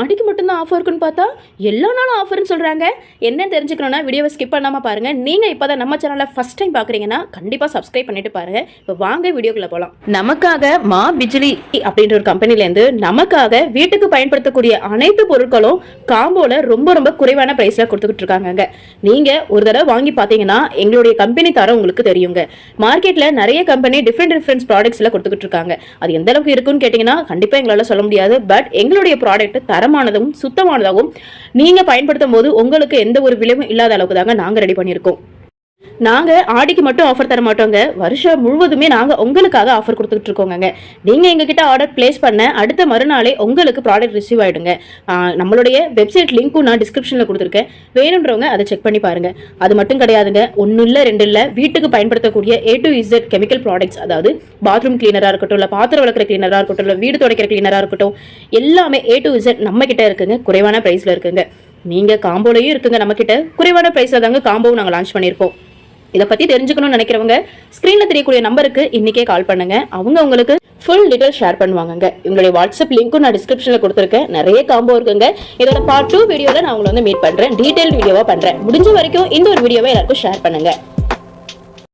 ஆடிக்கு மட்டும்தான் ஆஃபர் இருக்குன்னு பார்த்தா எல்லா நாளும் ஆஃபர்னு சொல்கிறாங்க என்னன்னு தெரிஞ்சுக்கணும்னா வீடியோவை ஸ்கிப் பண்ணாமல் பாருங்கள் நீங்கள் இப்போ தான் நம்ம சேனலில் ஃபஸ்ட் டைம் பார்க்குறீங்கன்னா கண்டிப்பாக சப்ஸ்கிரைப் பண்ணிட்டு பாருங்கள் இப்போ வாங்க வீடியோக்குள்ளே போகலாம் நமக்காக மா பிஜிலி அப்படின்ற ஒரு கம்பெனிலேருந்து நமக்காக வீட்டுக்கு பயன்படுத்தக்கூடிய அனைத்து பொருட்களும் காம்போவில் ரொம்ப ரொம்ப குறைவான ப்ரைஸில் கொடுத்துக்கிட்டு இருக்காங்கங்க. நீங்கள் ஒரு தடவை வாங்கி பார்த்தீங்கன்னா எங்களுடைய கம்பெனி தரம் உங்களுக்கு தெரியுங்க. மார்க்கெட்டில் நிறைய கம்பெனி டிஃப்ரெண்ட் டிஃப்ரெண்ட் ப்ராடக்ட்ஸில் கொடுத்துக்கிட்டு இருக்காங்க. அது எந்த அளவுக்கு இருக்குன்னு கேட்டிங்கன்னா கண்டிப்பாக எங்களால் சொல்ல முடியாது. பட் எங்களுடைய ப்ராடக்ட் தரமானதும் சுத்தமானதாகவும் நீங்கள் பயன்படுத்தும் போது உங்களுக்கு எந்த ஒரு விளைவும் இல்லாத அளவுக்கு தாங்க நாங்கள் ரெடி பண்ணியிருக்கோம். நாங்கள் ஆடிக்கு மட்டும் ஆஃபர் தர மாட்டோங்க. வருஷம் முழுவதுமே நாங்கள் உங்களுக்காக ஆஃபர் கொடுத்துட்டு இருக்கோங்க நீங்கள் எங்ககிட்ட ஆர்டர் பிளேஸ் பண்ண அடுத்த மறுநாளே உங்களுக்கு ப்ராடக்ட் ரிசீவ் ஆகிடுங்க நம்மளுடைய வெப்சைட் லிங்க்கும் நான் டிஸ்கிரிப்ஷனில் கொடுத்துருக்கேன். வேணுன்றவங்க அதை செக் பண்ணி பாருங்க. அது மட்டும் கிடையாதுங்க. ஒன்றும் இல்லை ரெண்டு இல்லை வீட்டுக்கு பயன்படுத்தக்கூடிய A to Z chemical products அதாவது பாத்ரூம் கிளீனராக இருக்கட்டும் இல்லை பாத்திரம் வளர்க்குற கிளீனராக இருக்கட்டும் இல்லை வீடு துடைக்கிற கிளீனராக இருக்கட்டும் எல்லாமே ஏ டு இசட் நம்ம கிட்ட இருக்குங்க. குறைவான ப்ரைஸில் இருக்குங்க. நீங்கள் காம்போலையும் இருக்குங்க நம்மக்கிட்ட குறைவான ப்ரைஸில் தாங்க காம்போவும் நாங்கள் லான்ச் பண்ணியிருக்கோம். இதை பற்றி தெரிஞ்சுக்கணும்னு நினைக்கிறவங்க ஸ்க்ரீனில் தெரியக்கூடிய நம்பருக்கு இன்றைக்கே கால் பண்ணுங்க. அவங்க உங்களுக்கு ஃபுல் டீட்டெயில் ஷேர் பண்ணுவாங்க உங்களுடைய வாட்ஸ்அப் லிங்க்கும் நான் டிஸ்கிரிப்ஷனில் கொடுத்துருக்கேன். நிறைய காம்போ இருக்குங்க. இதோட பார்ட் டூ வீடியோவில் நான் உங்களை வந்து மீட் பண்ணுறேன் டீட்டெயில் வீடியோவாக பண்ணுறேன் முடிஞ்ச வரைக்கும் இந்த ஒரு வீடியோவை எல்லாருக்கும் ஷேர் பண்ணுங்கள்